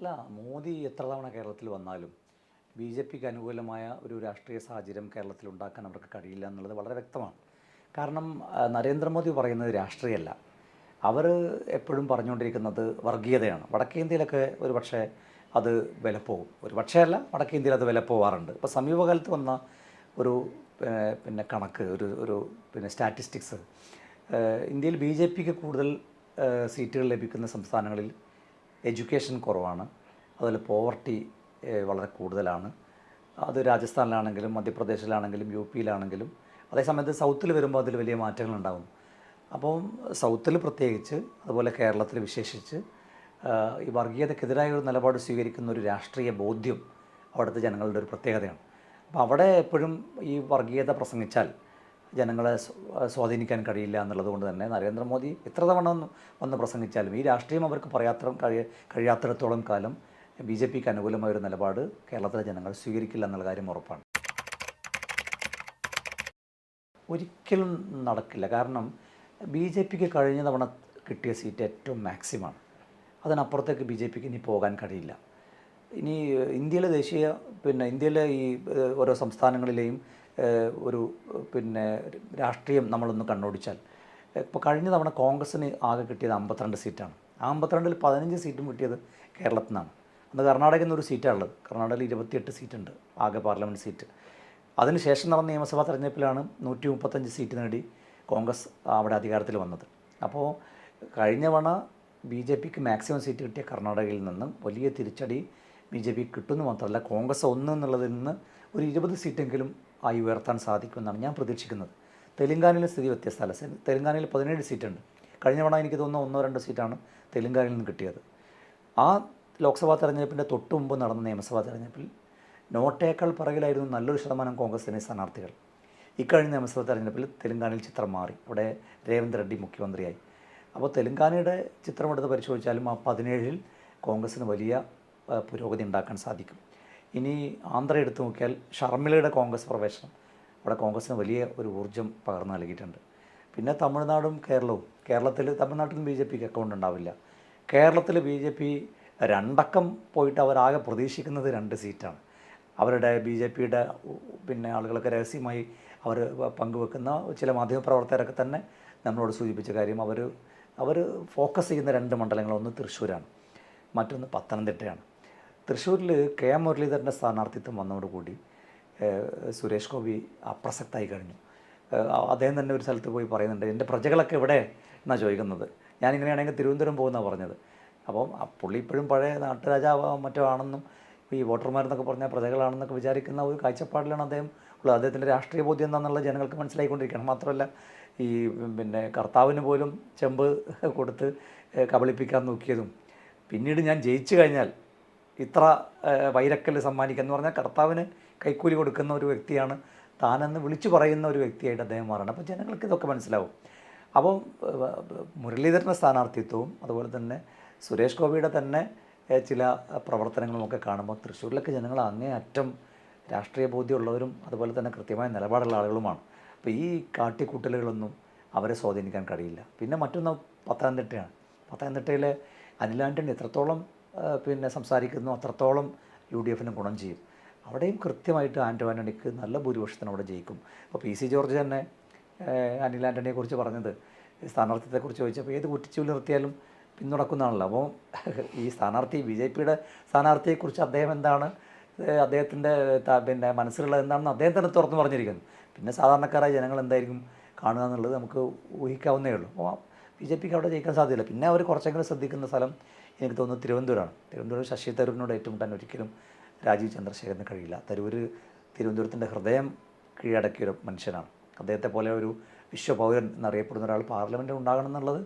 അല്ല മോദി എത്ര തവണ കേരളത്തിൽ വന്നാലും ബി ജെ പിക്ക് അനുകൂലമായ ഒരു രാഷ്ട്രീയ സാഹചര്യം കേരളത്തിൽ ഉണ്ടാക്കാൻ അവർക്ക് കഴിയില്ല എന്നുള്ളത് വളരെ വ്യക്തമാണ്. കാരണം നരേന്ദ്രമോദി പറയുന്നത് രാഷ്ട്രീയമല്ല അവർ എപ്പോഴും പറഞ്ഞുകൊണ്ടിരിക്കുന്നത് വർഗീയതയാണ്. വടക്കേ ഇന്ത്യയിലൊക്കെ ഒരു പക്ഷേ അത് വിലപ്പോവും. ഒരു പക്ഷേ അല്ല വടക്കേ ഇന്ത്യയിൽ അത് വിലപ്പോവാറുണ്ട്. ഇപ്പോൾ സമീപകാലത്ത് വന്ന ഒരു പിന്നെ കണക്ക് ഒരു ഒരു പിന്നെ സ്റ്റാറ്റിസ്റ്റിക്സ് ഇന്ത്യയിൽ ബി ജെ പിക്ക് കൂടുതൽ സീറ്റുകൾ ലഭിക്കുന്ന സംസ്ഥാനങ്ങളിൽ എഡ്യൂക്കേഷൻ കുറവാണ്. അതുപോലെ പോവർട്ടി വളരെ കൂടുതലാണ്. അത് രാജസ്ഥാനിലാണെങ്കിലും മധ്യപ്രദേശിലാണെങ്കിലും യു പിയിലാണെങ്കിലും അതേസമയത്ത് സൗത്തിൽ വരുമ്പോൾ അതിൽ വലിയ മാറ്റങ്ങൾ മാറ്റങ്ങളുണ്ടാകും അപ്പോൾ സൗത്തിൽ പ്രത്യേകിച്ച് അതുപോലെ കേരളത്തിൽ വിശേഷിച്ച് ഈ വർഗീയതക്കെതിരായ ഒരു നിലപാട് സ്വീകരിക്കുന്ന ഒരു രാഷ്ട്രീയ ബോധ്യം അവിടുത്തെ ജനങ്ങളുടെ ഒരു പ്രത്യേകതയാണ്. അപ്പോൾ അവിടെ എപ്പോഴും ഈ വർഗീയത പ്രസംഗിച്ചാൽ ജനങ്ങളെ സ്വാധീനിക്കാൻ കഴിയില്ല എന്നുള്ളത് കൊണ്ട് തന്നെ നരേന്ദ്രമോദി എത്ര തവണ വന്ന് പ്രസംഗിച്ചാലും ഈ രാഷ്ട്രീയം അവർക്ക് പറയാത്ത കഴിയ കഴിയാത്തിടത്തോളം കാലം ബി ജെ പിക്ക് അനുകൂലമായ ഒരു നിലപാട് കേരളത്തിലെ ജനങ്ങൾ സ്വീകരിക്കില്ല എന്നുള്ള കാര്യം ഉറപ്പാണ്. ഒരിക്കലും നടക്കില്ല. കാരണം ബി ജെ പിക്ക് കഴിഞ്ഞ തവണ കിട്ടിയ സീറ്റ് ഏറ്റവും മാക്സിമാണ് അതിനപ്പുറത്തേക്ക് ബി ജെ പിക്ക് ഇനി പോകാൻ കഴിയില്ല. ഇനി ഇന്ത്യയിലെ ദേശീയ പിന്നെ ഇന്ത്യയിലെ ഈ ഓരോ സംസ്ഥാനങ്ങളിലെയും ഒരു പിന്നെ രാഷ്ട്രീയം നമ്മളൊന്ന് കണ്ണോടിച്ചാൽ. ഇപ്പോൾ കഴിഞ്ഞ തവണ കോൺഗ്രസ്സിന് ആകെ കിട്ടിയത് അമ്പത്തിരണ്ട് സീറ്റാണ്. ആ അമ്പത്തിരണ്ടിൽ പതിനഞ്ച് സീറ്റും കിട്ടിയത് കേരളത്തിൽ നിന്നാണ് അന്ന് കർണാടകയിൽ നിന്നൊരു സീറ്റാണ് ഉള്ളത് കർണാടകയിൽ ഇരുപത്തിയെട്ട് സീറ്റുണ്ട് ആകെ പാർലമെന്റ് സീറ്റ്. അതിനുശേഷം നടന്ന നിയമസഭാ തെരഞ്ഞെടുപ്പിലാണ് നൂറ്റി മുപ്പത്തഞ്ച് സീറ്റ് നേടി കോൺഗ്രസ് അവിടെ അധികാരത്തിൽ വന്നത്. അപ്പോൾ കഴിഞ്ഞ തവണ ബി ജെ പിക്ക് മാക്സിമം സീറ്റ് കിട്ടിയ കർണാടകയിൽ നിന്നും വലിയ തിരിച്ചടി ബി ജെ പി കിട്ടുമെന്ന് മാത്രമല്ല കോൺഗ്രസ് ഒന്ന് എന്നുള്ളതിൽ നിന്ന് ഒരു ഇരുപത് സീറ്റെങ്കിലും ആയി ഉയർത്താൻ സാധിക്കുമെന്നാണ് ഞാൻ പ്രതീക്ഷിക്കുന്നത്. തെലങ്കാനയിലെ സ്ഥിതി വ്യത്യസ്തമല്ല. തെലുങ്കാനയിൽ പതിനേഴ് സീറ്റുണ്ട്. കഴിഞ്ഞ തവണ എനിക്ക് തോന്നുന്നു ഒന്നോ രണ്ടോ സീറ്റാണ് തെലങ്കാനയിൽ നിന്ന് കിട്ടിയത്. ആ ലോക്സഭാ തെരഞ്ഞെടുപ്പിന്റെ തൊട്ടു മുമ്പ് നടന്ന നിയമസഭാ തെരഞ്ഞെടുപ്പിൽ നോട്ടേക്കാൾ പിറകിലായിരുന്നു നല്ലൊരു ശതമാനം കോൺഗ്രസിന്റെ സ്ഥാനാർത്ഥികൾ. ഇക്കഴിഞ്ഞ നിയമസഭാ തെരഞ്ഞെടുപ്പിൽ തെലങ്കാനയിൽ ചിത്രം മാറി. അവിടെ രേവന്ത് റെഡ്ഡി മുഖ്യമന്ത്രിയായി. അപ്പോൾ തെലങ്കാനയുടെ ചിത്രം എടുത്ത് പരിശോധിച്ചാലും ആ പതിനേഴിൽ കോൺഗ്രസ്സിന് വലിയ പുരോഗതി ഉണ്ടാക്കാൻ സാധിക്കും. ഇനി ആന്ധ്ര എടുത്തു നോക്കിയാൽ ഷർമിളയുടെ കോൺഗ്രസ് പ്രവേശനം. അവിടെ കോൺഗ്രസ്സിന് വലിയ ഒരു ഊർജം പകർന്നു നൽകിയിട്ടുണ്ട്. പിന്നെ തമിഴ്നാടും കേരളവും. കേരളത്തിൽ തമിഴ്നാട്ടിലും ബി ജെ പിക്ക് അക്കൗണ്ട് ഉണ്ടാവില്ല. കേരളത്തിൽ ബി ജെ പി രണ്ടക്കം പോയിട്ട് അവരാകെ പ്രതീക്ഷിക്കുന്നത് രണ്ട് സീറ്റാണ്. അവരുടെ ബി ജെ പിയുടെ പിന്നെ ആളുകളൊക്കെ രഹസ്യമായി അവർ പങ്കുവെക്കുന്ന ചില മാധ്യമപ്രവർത്തകരൊക്കെ തന്നെ നമ്മളോട് സൂചിപ്പിച്ച കാര്യം അവർ അവർ ഫോക്കസ് ചെയ്യുന്ന രണ്ട് മണ്ഡലങ്ങൾ ഒന്ന് തൃശ്ശൂരാണ്. മറ്റൊന്ന് പത്തനംതിട്ടയാണ്. തൃശ്ശൂരിൽ കെ എം മുരളീധരന്റെ സ്ഥാനാർത്ഥിത്വം വന്നതോടുകൂടി സുരേഷ് ഗോപി അപ്രസക്തമായി കഴിഞ്ഞു. അദ്ദേഹം തന്നെ ഒരു സ്ഥലത്ത് പോയി പറയുന്നുണ്ട് എന്റെ പ്രജകളൊക്കെ എവിടെ എന്നാണ് ചോദിക്കുന്നത്? ഞാനിങ്ങനെയാണെങ്കിൽ തിരുവനന്തപുരം പോകുന്നതാണ് പറഞ്ഞത്. അപ്പം പുള്ളി ഇപ്പോഴും പഴയ നാട്ടുരാജാവ് മറ്റോ ആണെന്നും ഈ വോട്ടർമാരെന്നൊക്കെ പറഞ്ഞാൽ പ്രജകളാണെന്നൊക്കെ വിചാരിക്കുന്ന ഒരു കാഴ്ചപ്പാടിലാണ് അദ്ദേഹം ഉള്ളത്. അദ്ദേഹത്തിന്റെ രാഷ്ട്രീയ ബോധ്യം എന്താണെന്നുള്ള ജനങ്ങൾക്ക് മനസ്സിലായിക്കൊണ്ടിരിക്കണം മാത്രമല്ല ഈ പിന്നെ കർത്താവിന് പോലും ചെമ്പ് കൊടുത്ത് കബളിപ്പിക്കാൻ നോക്കിയതും പിന്നീട് ഞാൻ ജയിച്ചു കഴിഞ്ഞാൽ ഇത്ര വൈരക്കൽ സമ്മാനിക്കുക എന്ന് പറഞ്ഞാൽ കർത്താവിന് കൈക്കൂലി കൊടുക്കുന്ന ഒരു വ്യക്തിയാണ്. താനെന്ന് വിളിച്ചു പറയുന്ന ഒരു വ്യക്തിയായിട്ട് അദ്ദേഹം മാറണം അപ്പോൾ ജനങ്ങൾക്ക് ഇതൊക്കെ മനസ്സിലാവും. അപ്പോൾ മുരളീധരന്റെ സ്ഥാനാർത്ഥിത്വവും അതുപോലെ തന്നെ സുരേഷ് ഗോപിയുടെ തന്നെ ചില പ്രവർത്തനങ്ങളുമൊക്കെ കാണുമ്പോൾ തൃശ്ശൂരിലൊക്കെ ജനങ്ങൾ അങ്ങേ അറ്റം രാഷ്ട്രീയ ബോധ്യമുള്ളവരും അതുപോലെ തന്നെ കൃത്യമായ നിലപാടുള്ള ആളുകളുമാണ്. അപ്പോൾ ഈ കാട്ടിക്കൂട്ടലുകളൊന്നും അവരെ സ്വാധീനിക്കാൻ കഴിയില്ല. പിന്നെ മറ്റൊന്ന് പത്തനംതിട്ടയാണ്. പത്തനംതിട്ടയിലെ അനിൽ ആന്റണി എത്രത്തോളം പിന്നെ സംസാരിക്കുന്നു. അത്രത്തോളം യു ഡി എഫിന് ഗുണം ചെയ്യും. അവിടെയും കൃത്യമായിട്ട് ആന്റോ ആന്റണിക്ക് നല്ല ഭൂരിപക്ഷത്തിന് അവിടെ ജയിക്കും. അപ്പോൾ പി സി ജോർജ് തന്നെ അനിൽ ആന്റണിയെ കുറിച്ച് പറഞ്ഞത് സ്ഥാനാർത്ഥിത്തെക്കുറിച്ച് ചോദിച്ചപ്പോൾ ഏത് കുറ്റിച്ചുവിൽ നിർത്തിയാലും പിന്തുണക്കുന്നതാണല്ലോ. അപ്പോൾ ഈ സ്ഥാനാർത്ഥി ബി ജെ പിയുടെ സ്ഥാനാർത്ഥിയെക്കുറിച്ച് അദ്ദേഹം എന്താണ് അദ്ദേഹത്തിന്റെ പിന്നെ മനസ്സിലുള്ളത് എന്താണെന്ന് അദ്ദേഹം തന്നെ തുറന്നു പറഞ്ഞിരിക്കുന്നു. പിന്നെ സാധാരണക്കാരായ ജനങ്ങൾ എന്തായിരിക്കും കാണുക എന്നുള്ളത് നമുക്ക് ഊഹിക്കാവുന്നേ ഉള്ളൂ. അപ്പോൾ ബി ജെ പിക്ക് അവിടെ ജയിക്കാൻ സാധ്യതയില്ല. പിന്നെ അവർ കുറച്ചെങ്കിലും ശ്രദ്ധിക്കുന്ന സ്ഥലം എനിക്ക് തോന്നുന്നു തിരുവനന്തപുരമാണ്. തിരുവനന്തപുരം ശശി തരൂരിനോട് ഏറ്റുമുട്ടാൻ ഒരിക്കലും രാജീവ് ചന്ദ്രശേഖരന് കഴിയില്ല. തരൂർ തിരുവനന്തപുരത്തിന്റെ ഹൃദയം കീഴടക്കിയ ഒരു മനുഷ്യനാണ്. അദ്ദേഹത്തെ പോലെ ഒരു വിശ്വപൗരൻ എന്നറിയപ്പെടുന്ന ഒരാൾ പാർലമെന്റിൽ ഉണ്ടാകണം എന്നുള്ളത്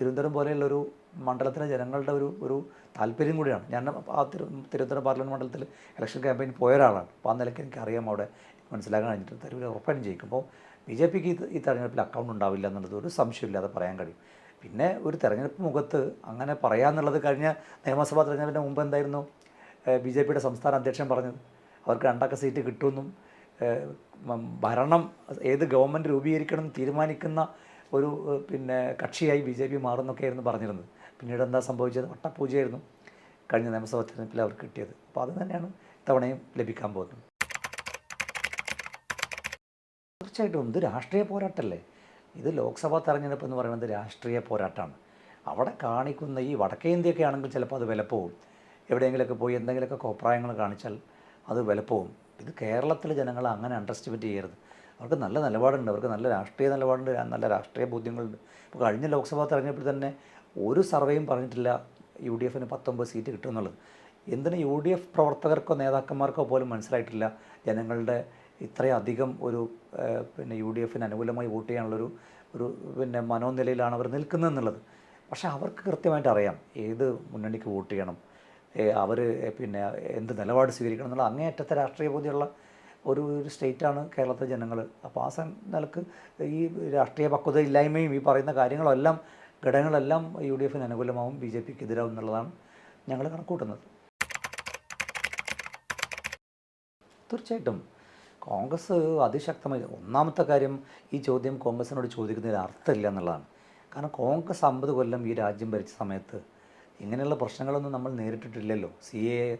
തിരുവനന്തപുരം പോലെയുള്ള ഒരു മണ്ഡലത്തിലെ ജനങ്ങളുടെ ഒരു ഒരു താല്പര്യം കൂടിയാണ്. ഞാൻ ആ തിരു തിരുവനന്തപുരം പാർലമെന്റ് മണ്ഡലത്തിൽ ഇലക്ഷൻ ക്യാമ്പയിൻ പോയ ഒരാളാണ്. അപ്പോൾ ആ നിലയ്ക്ക് എനിക്കറിയാം അവിടെ മനസ്സിലാക്കാൻ കഴിഞ്ഞിട്ട് തരൂർ ഉറപ്പായും ജയിക്കും. അപ്പോൾ ബി ജെ പിക്ക് ഈ തെരഞ്ഞെടുപ്പിൽ അക്കൗണ്ട് ഉണ്ടാവില്ല എന്നുള്ളത് ഒരു സംശയമില്ലാതെ പറയാൻ കഴിയും. പിന്നെ ഒരു തെരഞ്ഞെടുപ്പ് മുഖത്ത് അങ്ങനെ പറയാമെന്നുള്ളത് കഴിഞ്ഞ നിയമസഭാ തെരഞ്ഞെടുപ്പിന് മുമ്പ് എന്തായിരുന്നു? ബി ജെ പിയുടെ സംസ്ഥാന അധ്യക്ഷൻ പറഞ്ഞത്. അവർക്ക് രണ്ടക്ക സീറ്റ് കിട്ടുമെന്നും ഭരണം ഏത് ഗവൺമെന്റ് രൂപീകരിക്കണം തീരുമാനിക്കുന്ന ഒരു പിന്നെ കക്ഷിയായി ബി ജെ പി മാറുന്നൊക്കെയായിരുന്നു പറഞ്ഞിരുന്നത്. പിന്നീട് എന്താ സംഭവിച്ചത്? വട്ടപ്പൂജയായിരുന്നു കഴിഞ്ഞ നിയമസഭാ തെരഞ്ഞെടുപ്പിൽ അവർക്ക് കിട്ടിയത്. അപ്പോൾ അത് തന്നെയാണ് ഇത്തവണയും ലഭിക്കാൻ പോകുന്നത്. തീർച്ചയായിട്ടും ഇത് രാഷ്ട്രീയ പോരാട്ടമല്ലേ ഇത് ലോക്സഭാ തെരഞ്ഞെടുപ്പ് എന്ന് പറയുന്നത് രാഷ്ട്രീയ പോരാട്ടമാണ്. അവിടെ കാണിക്കുന്ന ഈ വടക്കേ ഇന്ത്യയൊക്കെ ആണെങ്കിൽ ചിലപ്പോൾ അത് വിലപ്പോവും. എവിടെയെങ്കിലുമൊക്കെ പോയി എന്തെങ്കിലുമൊക്കെ കോപ്രായങ്ങൾ കാണിച്ചാൽ അത് വിലപ്പോവും. ഇത് കേരളത്തിലെ ജനങ്ങൾ അങ്ങനെ അണ്ടർസ്റ്റിമേറ്റ് ചെയ്യരുത്. അവർക്ക് നല്ല നിലപാടുണ്ട്. അവർക്ക് നല്ല രാഷ്ട്രീയ നിലപാടുണ്ട്. നല്ല രാഷ്ട്രീയ ബോധ്യങ്ങളുണ്ട്. ഇപ്പോൾ കഴിഞ്ഞ ലോക്സഭാ തെരഞ്ഞെടുപ്പിൽ തന്നെ ഒരു സർവേയും പറഞ്ഞിട്ടില്ല യു ഡി എഫിന് പത്തൊമ്പത് സീറ്റ് കിട്ടുമെന്നുള്ളത്. എന്തിന് യു ഡി എഫ് പ്രവർത്തകർക്കോ നേതാക്കന്മാർക്കോ പോലും മനസ്സിലായിട്ടില്ല ജനങ്ങളുടെ ഇത്രയധികം ഒരു പിന്നെ യു ഡി എഫിന് അനുകൂലമായി വോട്ട് ചെയ്യാനുള്ളൊരു ഒരു പിന്നെ മനോനിലയിലാണ് അവർ നിൽക്കുന്നതെന്നുള്ളത്. പക്ഷേ അവർക്ക് കൃത്യമായിട്ട് അറിയാം ഏത് മുന്നണിക്ക് വോട്ട് ചെയ്യണം അവർ പിന്നെ എന്ത് നിലപാട് സ്വീകരിക്കണം എന്നുള്ള അങ്ങേയറ്റത്തെ രാഷ്ട്രീയ ബോധ്യമുള്ള ഒരു ഒരു സ്റ്റേറ്റാണ് കേരളത്തിലെ ജനങ്ങൾ. അപ്പോൾ ആ നിലയ്ക്ക് ഈ രാഷ്ട്രീയ പക്വത ഇല്ലായ്മയും ഈ പറയുന്ന കാര്യങ്ങളെല്ലാം ഘടകങ്ങളെല്ലാം യു ഡി എഫിന് അനുകൂലമാവും ബി ജെ പിക്ക് എതിരാവും എന്നുള്ളതാണ് ഞങ്ങൾ കണക്കൂട്ടുന്നത് തീർച്ചയായിട്ടും. കോൺഗ്രസ് അതിശക്തമായി. ഒന്നാമത്തെ കാര്യം ഈ ചോദ്യം കോൺഗ്രസിനോട് ചോദിക്കുന്നതിൽ അർത്ഥമില്ല എന്നുള്ളതാണ്. കാരണം കോൺഗ്രസ് അമ്പത് കൊല്ലം ഈ രാജ്യം ഭരിച്ച സമയത്ത് ഇങ്ങനെയുള്ള പ്രശ്നങ്ങളൊന്നും നമ്മൾ നേരിട്ടിട്ടില്ലല്ലോ. C A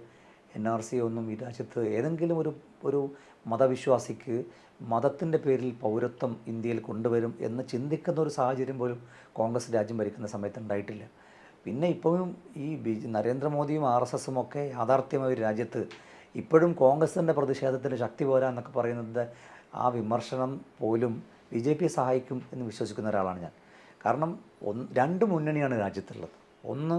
N R C ഒന്നും ഈ രാജ്യത്ത് ഏതെങ്കിലും ഒരു ഒരു മതവിശ്വാസിക്ക് മതത്തിന്റെ പേരിൽ പൗരത്വം ഇന്ത്യയിൽ കൊണ്ടുവരും എന്ന് ചിന്തിക്കുന്ന ഒരു സാഹചര്യം പോലും കോൺഗ്രസ് രാജ്യം ഭരിക്കുന്ന സമയത്ത് ഉണ്ടായിട്ടില്ല. പിന്നെ ഇപ്പോഴും ഈ ബി നരേന്ദ്രമോദിയും ആർ എസ് എസും ഒക്കെ യാഥാർത്ഥ്യമായ ഒരു രാജ്യത്ത് ഇപ്പോഴും കോൺഗ്രസിന്റെ പ്രതിഷേധത്തിന് ശക്തി പോരാ എന്നൊക്കെ പറയുന്നത് ആ വിമർശനം പോലും ബി ജെ പിയെ സഹായിക്കും എന്ന് വിശ്വസിക്കുന്ന ഒരാളാണ് ഞാൻ. കാരണം ഒന്ന് രണ്ട് മുന്നണിയാണ് രാജ്യത്തുള്ളത്. ഒന്ന്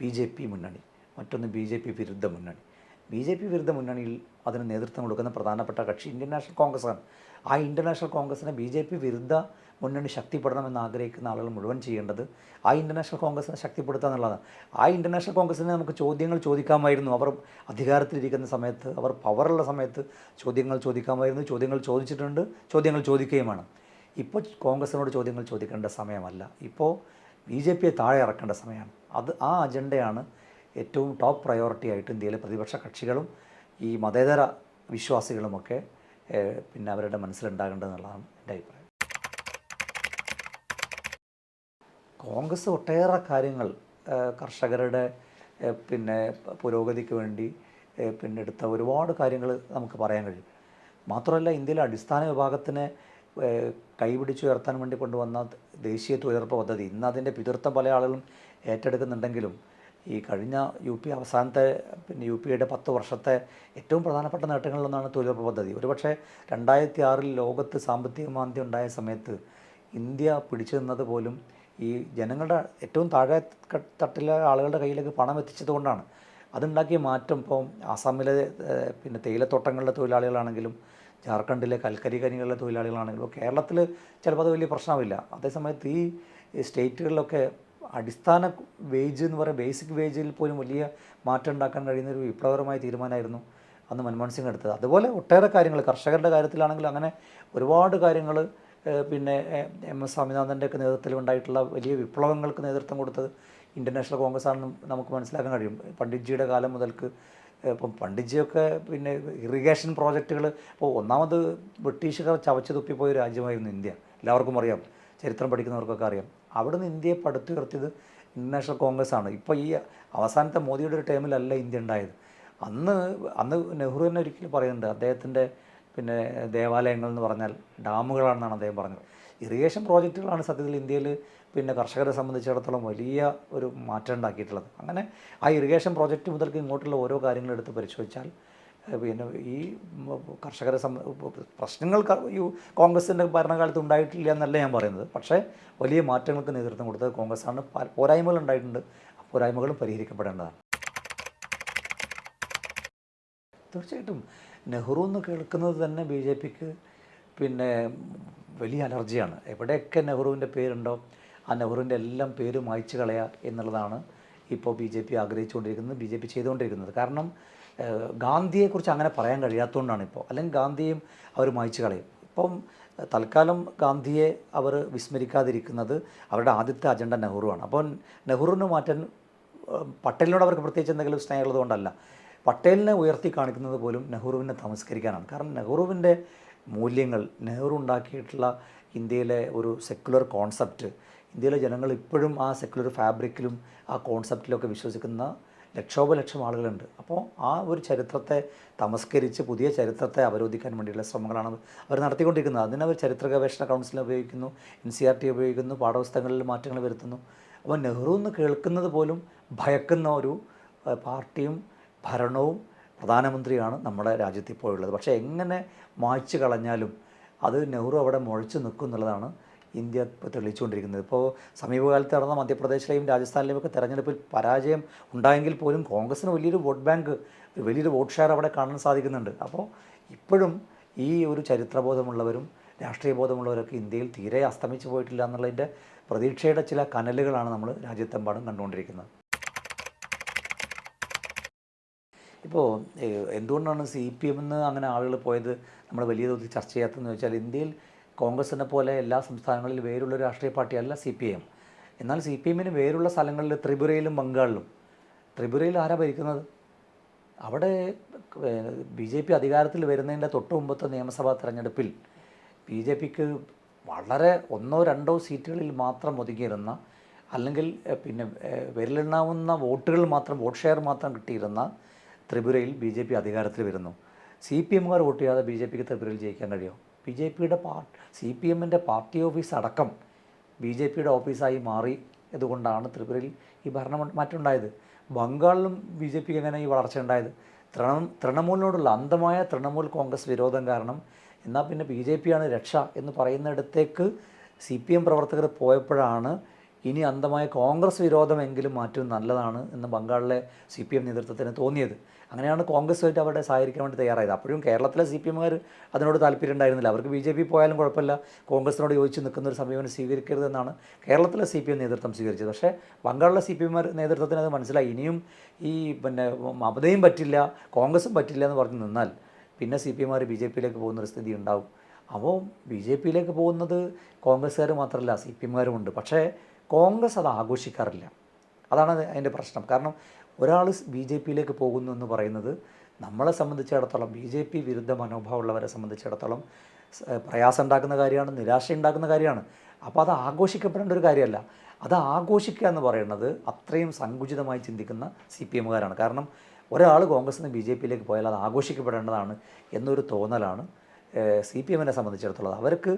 ബി ജെ പി മുന്നണി മറ്റൊന്ന് ബി ജെ പി വിരുദ്ധ മുന്നണി. ബി ജെ പി വിരുദ്ധ മുന്നണിയിൽ അതിന് നേതൃത്വം കൊടുക്കുന്ന പ്രധാനപ്പെട്ട കക്ഷി ഇന്ത്യൻ നാഷണൽ കോൺഗ്രസ്സാണ്. ആ ഇന്ത്യൻ നാഷണൽ കോൺഗ്രസിനെ ബി ജെ പി വിരുദ്ധ മുന്നണി ശക്തിപ്പെടണമെന്ന് ആഗ്രഹിക്കുന്ന ആളുകൾ മുഴുവൻ ചെയ്യേണ്ടത് ആ ഇന്ത്യൻ നാഷണൽ കോൺഗ്രസിനെ ശക്തിപ്പെടുത്തുക എന്നുള്ളതാണ്. ആ ഇന്ത്യൻ നാഷണൽ കോൺഗ്രസിനെ നമുക്ക് ചോദ്യങ്ങൾ ചോദിക്കാമായിരുന്നു. അവർ അധികാരത്തിലിരിക്കുന്ന സമയത്ത് അവർ പവറുള്ള സമയത്ത് ചോദ്യങ്ങൾ ചോദിക്കാമായിരുന്നു. ചോദ്യങ്ങൾ ചോദിച്ചിട്ടുണ്ട് ചോദ്യങ്ങൾ ചോദിക്കുകയുമാണ്. ഇപ്പോൾ കോൺഗ്രസിനോട് ചോദ്യങ്ങൾ ചോദിക്കേണ്ട സമയമല്ല. ഇപ്പോൾ ബി ജെ പിയെ താഴെ ഇറക്കേണ്ട സമയമാണ്. അത് ആ അജണ്ടയാണ് ഏറ്റവും ടോപ്പ് പ്രയോറിറ്റി ആയിട്ട് ഇന്ത്യയിലെ പ്രതിപക്ഷ കക്ഷികളും ഈ മതേതര വിശ്വാസികളുമൊക്കെ പിന്നെ അവരുടെ മനസ്സിലുണ്ടാകേണ്ടതെന്നുള്ളതാണ് എന്റെ അഭിപ്രായം. കോൺഗ്രസ് ഒട്ടേറെ കാര്യങ്ങൾ കർഷകരുടെ പിന്നെ പുരോഗതിക്ക് വേണ്ടി പിന്നെ എടുത്ത ഒരുപാട് കാര്യങ്ങൾ നമുക്ക് പറയാൻ കഴിയും. മാത്രമല്ല ഇന്ത്യയിലെ അടിസ്ഥാന വിഭാഗത്തിനെ കൈപിടിച്ചുയർത്താൻ വേണ്ടി കൊണ്ടുവന്ന ദേശീയ തൊഴിലുറപ്പ് പദ്ധതി ഇന്ന് അതിന്റെ പിതൃത്വം പല ആളുകളും ഏറ്റെടുക്കുന്നുണ്ടെങ്കിലും ഈ കഴിഞ്ഞ യു പി അവസാനത്തെ പിന്നെ യു പിയുടെ പത്ത് വർഷത്തെ ഏറ്റവും പ്രധാനപ്പെട്ട നേട്ടങ്ങളിലൊന്നാണ് തൊഴിലുറപ്പ് പദ്ധതി. ഒരുപക്ഷെ രണ്ടായിരത്തി ആറിൽ ലോകത്ത് സാമ്പത്തിക മാന്ദ്യം ഉണ്ടായ സമയത്ത് ഇന്ത്യ പിടിച്ചു നിന്നത് പോലും ഈ ജനങ്ങളുടെ ഏറ്റവും താഴെ തട്ടിലെ ആളുകളുടെ കയ്യിലേക്ക് പണം എത്തിച്ചതുകൊണ്ടാണ് അതുണ്ടാക്കിയ മാറ്റം ഇപ്പോൾ ആസാമിലെ പിന്നെ തേയിലത്തോട്ടങ്ങളിലെ തൊഴിലാളികളാണെങ്കിലും ജാർഖണ്ഡിലെ കൽക്കരി ഖനികളിലെ തൊഴിലാളികളാണെങ്കിലും കേരളത്തിൽ ചിലപ്പോൾ അത് വലിയ പ്രശ്നമില്ല. അതേസമയത്ത് ഈ സ്റ്റേറ്റുകളിലൊക്കെ അടിസ്ഥാന വേജ് എന്ന് പറയുന്ന ബേസിക് വേജിൽ പോലും വലിയ മാറ്റം ഉണ്ടാക്കാൻ കഴിയുന്ന ഒരു വിപ്ലവകരമായ തീരുമാനമായിരുന്നു അന്ന് മൻമോഹൻ സിംഗ് എടുത്തത്. അതുപോലെ ഒട്ടേറെ കാര്യങ്ങൾ കർഷകരുടെ കാര്യത്തിലാണെങ്കിലും അങ്ങനെ ഒരുപാട് കാര്യങ്ങൾ പിന്നെ എം എസ് സ്വാമിനാഥന്റെ ഒക്കെ നേതൃത്വത്തിൽ ഉണ്ടായിട്ടുള്ള വലിയ വിപ്ലവങ്ങൾക്ക് നേതൃത്വം കൊടുത്തത് ഇന്റർനാഷണൽ നാഷണൽ കോൺഗ്രസ് ആണെന്ന് നമുക്ക് മനസ്സിലാക്കാൻ കഴിയും. പണ്ഡിറ്റ്ജിയുടെ കാലം മുതൽക്ക് ഇപ്പം പണ്ഡിറ്റ്ജിയൊക്കെ പിന്നെ ഇറിഗേഷൻ പ്രോജക്റ്റുകൾ ഇപ്പോൾ ഒന്നാമത് ബ്രിട്ടീഷുകാർ ചവച്ചു തുപ്പിപ്പോയ രാജ്യമായിരുന്നു ഇന്ത്യ. എല്ലാവർക്കും അറിയാം. ചരിത്രം പഠിക്കുന്നവർക്കൊക്കെ അറിയാം. അവിടെ നിന്ന് ഇന്ത്യയെ പടുത്തുയർത്തിയത് നാഷണൽ കോൺഗ്രസ് ആണ് ഇപ്പോൾ ഈ അവസാനത്തെ മോദിയുടെ ഒരു ടൈമിലല്ല ഇന്ത്യ ഉണ്ടായത്. അന്ന് അന്ന് നെഹ്റു തന്നെ ഒരിക്കലും പറയുന്നുണ്ട് അദ്ദേഹത്തിന്റെ പിന്നെ ദേവാലയങ്ങൾ എന്ന് പറഞ്ഞാൽ ഡാമുകളാണെന്നാണ് അദ്ദേഹം പറഞ്ഞത്. ഇറിഗേഷൻ പ്രോജക്റ്റുകളാണ് സത്യത്തിൽ ഇന്ത്യയിൽ പിന്നെ കർഷകരെ സംബന്ധിച്ചിടത്തോളം വലിയ ഒരു മാറ്റം ഉണ്ടാക്കിയിട്ടുള്ളത്. അങ്ങനെ ആ ഇറിഗേഷൻ പ്രോജക്റ്റ് മുതൽക്ക് ഇങ്ങോട്ടുള്ള ഓരോ കാര്യങ്ങളും എടുത്ത് പരിശോധിച്ചാൽ പിന്നെ ഈ കർഷകരെ സംബ പ്രശ്നങ്ങൾ ഈ കോൺഗ്രസിന്റെ ഭരണകാലത്ത് ഉണ്ടായിട്ടില്ല എന്നല്ല ഞാൻ പറയുന്നത്. പക്ഷേ വലിയ മാറ്റങ്ങൾക്ക് നേതൃത്വം കൊടുത്തത് കോൺഗ്രസ്സാണ് പോരായ്മകൾ ഉണ്ടായിട്ടുണ്ട്. ആ പോരായ്മകളും പരിഹരിക്കപ്പെടേണ്ടതാണ്. തീർച്ചയായിട്ടും നെഹ്റു എന്ന് കേൾക്കുന്നത് തന്നെ ബി ജെ പിക്ക് പിന്നെ വലിയ അലർജിയാണ്. എവിടെയൊക്കെ നെഹ്റുവിന്റെ പേരുണ്ടോ ആ നെഹ്റുവിന്റെ എല്ലാം പേരും മായ്ച്ചു കളയുക എന്നുള്ളതാണ് ഇപ്പോൾ ബി ജെ പി ആഗ്രഹിച്ചുകൊണ്ടിരിക്കുന്നത് ബി ജെ പി ചെയ്തുകൊണ്ടിരിക്കുന്നത്. കാരണം ഗാന്ധിയെക്കുറിച്ച് അങ്ങനെ പറയാൻ കഴിയാത്തതുകൊണ്ടാണ് ഇപ്പോൾ അല്ലെങ്കിൽ ഗാന്ധിയും അവർ മായ്ച്ചു കളയും. ഇപ്പം തൽക്കാലം ഗാന്ധിയെ അവർ വിസ്മരിക്കാതിരിക്കുന്നത് അവരുടെ ആദ്യത്തെ അജണ്ട നെഹ്റുവാണ്. അപ്പോൾ നെഹ്റുവിന് മാറ്റാൻ പട്ടേലിനോട് അവർക്ക് പ്രത്യേകിച്ച് എന്തെങ്കിലും സ്നേഹമുള്ളത് കൊണ്ടല്ല. പട്ടേലിനെ ഉയർത്തി കാണിക്കുന്നത് പോലും നെഹ്റുവിനെ തമസ്കരിക്കാനാണ്. കാരണം നെഹ്റുവിന്റെ മൂല്യങ്ങൾ നെഹ്റു ഉണ്ടാക്കിയിട്ടുള്ള ഇന്ത്യയിലെ ഒരു സെക്കുലർ കോൺസെപ്റ്റ് ഇന്ത്യയിലെ ജനങ്ങൾ ഇപ്പോഴും ആ സെക്കുലർ ഫാബ്രിക്കിലും ആ കോൺസെപ്റ്റിലൊക്കെ വിശ്വസിക്കുന്ന ലക്ഷോപലക്ഷം ആളുകളുണ്ട്. അപ്പോൾ ആ ഒരു ചരിത്രത്തെ തമസ്കരിച്ച് പുതിയ ചരിത്രത്തെ അവരോധിക്കാൻ വേണ്ടിയുള്ള ശ്രമങ്ങളാണ് അവർ നടത്തിക്കൊണ്ടിരിക്കുന്നത്. അതിന് അവർ ചരിത്ര ഗവേഷണ കൗൺസിൽ ഉപയോഗിക്കുന്നു എൻ സി ആർ ടി ഉപയോഗിക്കുന്നു പാഠപുസ്തകങ്ങളിൽ മാറ്റങ്ങൾ വരുത്തുന്നു. അപ്പോൾ നെഹ്റു എന്ന് കേൾക്കുന്നത് പോലും ഭയക്കുന്ന ഒരു പാർട്ടിയും ഭരണവും പ്രധാനമന്ത്രിയാണ് നമ്മുടെ രാജ്യത്ത് ഇപ്പോൾ ഉള്ളത് പക്ഷേ എങ്ങനെ മായ്ച്ചു കളഞ്ഞാലും അത് നെഹ്റു അവിടെ മുഴച്ചു നിൽക്കും എന്നുള്ളതാണ് ഇന്ത്യ ഇപ്പോൾ തെളിയിച്ചുകൊണ്ടിരിക്കുന്നത്. ഇപ്പോൾ സമീപകാലത്ത് നടന്ന മധ്യപ്രദേശിലെയും രാജസ്ഥാനിലെയും ഒക്കെ തെരഞ്ഞെടുപ്പിൽ പരാജയം ഉണ്ടായെങ്കിൽ പോലും കോൺഗ്രസിന് വലിയൊരു വോട്ട് ബാങ്ക് വലിയൊരു വോട്ട് ഷെയർ അവിടെ കാണാൻ സാധിക്കുന്നുണ്ട്. അപ്പോൾ ഇപ്പോഴും ഈ ഒരു ചരിത്രബോധമുള്ളവരും രാഷ്ട്രീയ ബോധമുള്ളവരൊക്കെ ഇന്ത്യയിൽ തീരെ അസ്തമിച്ചു പോയിട്ടില്ല എന്നുള്ളതിന്റെ പ്രതീക്ഷയുടെ ചില കനലുകളാണ് നമ്മൾ രാജ്യത്തെമ്പാടും കണ്ടുകൊണ്ടിരിക്കുന്നത്. ഇപ്പോൾ എന്തുകൊണ്ടാണ് സി പി എമ്മിന്ന് അങ്ങനെ ആളുകൾ പോയത്? നമ്മൾ വലിയ തോതിൽ ചർച്ച ചെയ്യാത്തതെന്ന് വെച്ചാൽ ഇന്ത്യയിൽ കോൺഗ്രസിനെ പോലെ എല്ലാ സംസ്ഥാനങ്ങളിലും വേരുള്ള രാഷ്ട്രീയ പാർട്ടിയല്ല സി പി എം. എന്നാൽ സി പി എമ്മിന് വേരുള്ള സ്ഥലങ്ങളിൽ ത്രിപുരയിലും ബംഗാളിലും ത്രിപുരയിൽ ആരാ ഭരിക്കുന്നത്? അവിടെ ബി ജെ പി അധികാരത്തിൽ വരുന്നതിന്റെ തൊട്ട് മുമ്പത്തെ നിയമസഭാ തെരഞ്ഞെടുപ്പിൽ ബി ജെ പിക്ക് വളരെ ഒന്നോ രണ്ടോ സീറ്റുകളിൽ മാത്രം ഒതുങ്ങിയിരുന്ന അല്ലെങ്കിൽ പിന്നെ വിരലെണ്ണാവുന്ന വോട്ടുകൾ മാത്രം വോട്ട് ഷെയർ മാത്രം കിട്ടിയിരുന്ന ത്രിപുരയിൽ ബി ജെ പി അധികാരത്തിൽ വരുന്നു. സി പി എമ്മുകാർ വോട്ട് ചെയ്യാതെ ബി ജെ പിക്ക് ത്രിപുരയിൽ ജയിക്കാൻ കഴിയുമോ? ബി ജെ പിയുടെ പാ സി പി എമ്മിന്റെ പാർട്ടി ഓഫീസ് അടക്കം ബി ജെ പിയുടെ ഓഫീസായി മാറി. ഇതുകൊണ്ടാണ് ത്രിപുരയിൽ ഈ ഭരണ മാറ്റം ഉണ്ടായത് ബംഗാളിലും ബി ജെ പിക്ക് എങ്ങനെ ഈ വളർച്ച ഉണ്ടായത്? തൃണ തൃണമൂലിനോടുള്ള അന്ധമായ തൃണമൂൽ കോൺഗ്രസ് വിരോധം കാരണം എന്നാൽ പിന്നെ ബി ജെ പിയാണ് രക്ഷ എന്ന് പറയുന്നിടത്തേക്ക് സി പി എം പ്രവർത്തകർ പോയപ്പോഴാണ് ഇനി അന്തമായ കോൺഗ്രസ് വിരോധമെങ്കിലും മാറ്റും നല്ലതാണ് എന്ന് ബംഗാളിലെ സി പി എം നേതൃത്വത്തിന് തോന്നിയത്. അങ്ങനെയാണ് കോൺഗ്രസ്സുമായിട്ട് അവരുടെ സഹകരിക്കാൻ വേണ്ടി തയ്യാറായത്. അപ്പോഴും കേരളത്തിലെ സി പി എമ്മുകാർ അതിനോട് താല്പര്യം ഉണ്ടായിരുന്നില്ല. അവർക്ക് ബി ജെ പി പോയാലും കുഴപ്പമില്ല. കോൺഗ്രസിനോട് യോജിച്ച് നിൽക്കുന്ന ഒരു സമീപനം സ്വീകരിക്കരുതെന്നാണ് കേരളത്തിലെ സി പി എം നേതൃത്വം സ്വീകരിച്ചത്. പക്ഷേ ബംഗാളിലെ സി പി എം നേതൃത്വത്തിന് അത് മനസ്സിലായി. ഇനിയും ഈ പിന്നെ മമതയും പറ്റില്ല കോൺഗ്രസും പറ്റില്ല എന്ന് പറഞ്ഞ് നിന്നാൽ പിന്നെ സി പി എമാർ ബി ജെ പിയിലേക്ക് പോകുന്ന ഒരു സ്ഥിതി ഉണ്ടാവും. അപ്പോൾ ബി ജെ പിയിലേക്ക് പോകുന്നത് കോൺഗ്രസ്സുകാർ മാത്രമല്ല സി പി എമ്മുകാരും ഉണ്ട്. പക്ഷേ കോൺഗ്രസ് അത് ആഘോഷിക്കാറില്ല. അതാണ് അതിന്റെ പ്രശ്നം. കാരണം ഒരാൾ ബി ജെ പിയിലേക്ക് പോകുന്നു എന്ന് പറയുന്നത് നമ്മളെ സംബന്ധിച്ചിടത്തോളം ബി ജെ പി വിരുദ്ധ മനോഭാവമുള്ളവരെ സംബന്ധിച്ചിടത്തോളം പ്രയാസം ഉണ്ടാക്കുന്ന കാര്യമാണ് നിരാശ ഉണ്ടാക്കുന്ന കാര്യമാണ്. അപ്പോൾ അത് ആഘോഷിക്കപ്പെടേണ്ട ഒരു കാര്യമല്ല. അത് ആഘോഷിക്കുക എന്ന് പറയുന്നത് അത്രയും സങ്കുചിതമായി ചിന്തിക്കുന്ന സി പി എമ്മുകാരാണ്. കാരണം ഒരാൾ കോൺഗ്രസ് നിന്ന് ബി ജെ പിയിലേക്ക് പോയാൽ അത് ആഘോഷിക്കപ്പെടേണ്ടതാണ് എന്നൊരു തോന്നലാണ് സി പി എമ്മിനെ സംബന്ധിച്ചിടത്തോളം. അവർക്ക്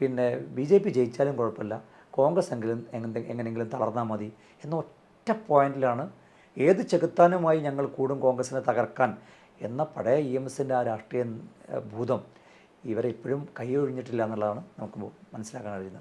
പിന്നെ ബി ജെ പി ജയിച്ചാലും കുഴപ്പമില്ല. കോൺഗ്രസ് എങ്കിലും എങ്ങനെ എങ്ങനെയെങ്കിലും തളർന്നാൽ മതി എന്ന ഒറ്റ പോയിന്റിലാണ് ഏത് ചെകുത്താനുമായി ഞങ്ങൾ കൂടും കോൺഗ്രസിനെ തകർക്കാൻ എന്ന പഴയ ഇ എം എസിന്റെ ആ രാഷ്ട്രീയ ഭൂതം ഇവരെ ഇപ്പോഴും കൈയൊഴിഞ്ഞിട്ടില്ല എന്നുള്ളതാണ് നമുക്ക് മനസ്സിലാക്കാൻ കഴിയുന്നത്.